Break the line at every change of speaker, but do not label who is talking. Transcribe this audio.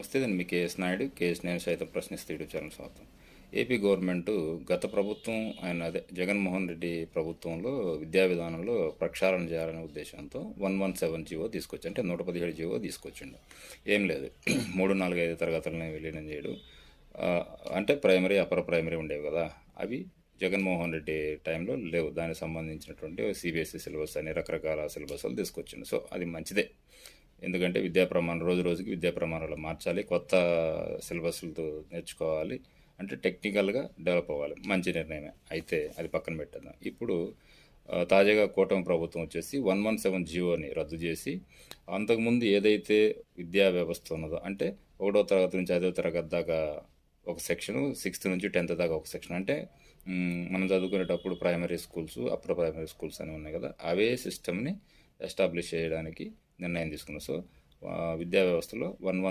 నమస్తే నేను మీ KS Naidu KS నేను సైతం ప్రశ్నిస్తే యూట్యూబ్ ఛానల్ స్వాగతం ఏపీ గవర్నమెంట్ గత ప్రభుత్వం ఆయన అదే జగన్మోహన్ రెడ్డి ప్రభుత్వంలో విద్యా విధానంలో ప్రక్షాళన చేయాలనే ఉద్దేశంతో వన్ వన్ సెవెన్ జీవో తీసుకొచ్చి అంటే నూట పదిహేడు జీవో తీసుకొచ్చిండు. ఏం లేదు. మూడు నాలుగు ఐదు తరగతులని విలీనం చేయడం. అంటే ప్రైమరీ అపర ప్రైమరీ ఉండేవి కదా. అవి జగన్మోహన్ రెడ్డి టైంలో లేవు. దానికి సంబంధించినటువంటి సిబిఎస్ఈ సిలబస్ అని రకరకాల సిలబస్లు తీసుకొచ్చిండు. సో అది మంచిదే. ఎందుకంటే విద్యా ప్రమాణం రోజు రోజుకి విద్యా ప్రమాణాలు మార్చాలి కొత్త సిలబస్లతో నేర్చుకోవాలి అంటే టెక్నికల్గా డెవలప్ అవ్వాలి. మంచి నిర్ణయమే. అయితే అది పక్కన పెట్టేద్దాం. ఇప్పుడు తాజాగా కూటమి ప్రభుత్వం వచ్చేసి వన్ వన్ సెవెన్ జియోని రద్దు చేసి అంతకుముందు ఏదైతే విద్యా వ్యవస్థ ఉన్నదో అంటే ఒకటో తరగతి నుంచి ఐదో తరగతి దాకా ఒక సెక్షన్ సిక్స్త్ నుంచి టెన్త్ దాకా ఒక సెక్షన్ అంటే మనం చదువుకునేటప్పుడు primary schools upper primary schools అని ఉన్నాయి కదా అవే సిస్టమ్ని ఎస్టాబ్లిష్ చేయడానికి నిర్ణయం తీసుకున్నాం సో విద్యా వ్యవస్థలో వన్ వన్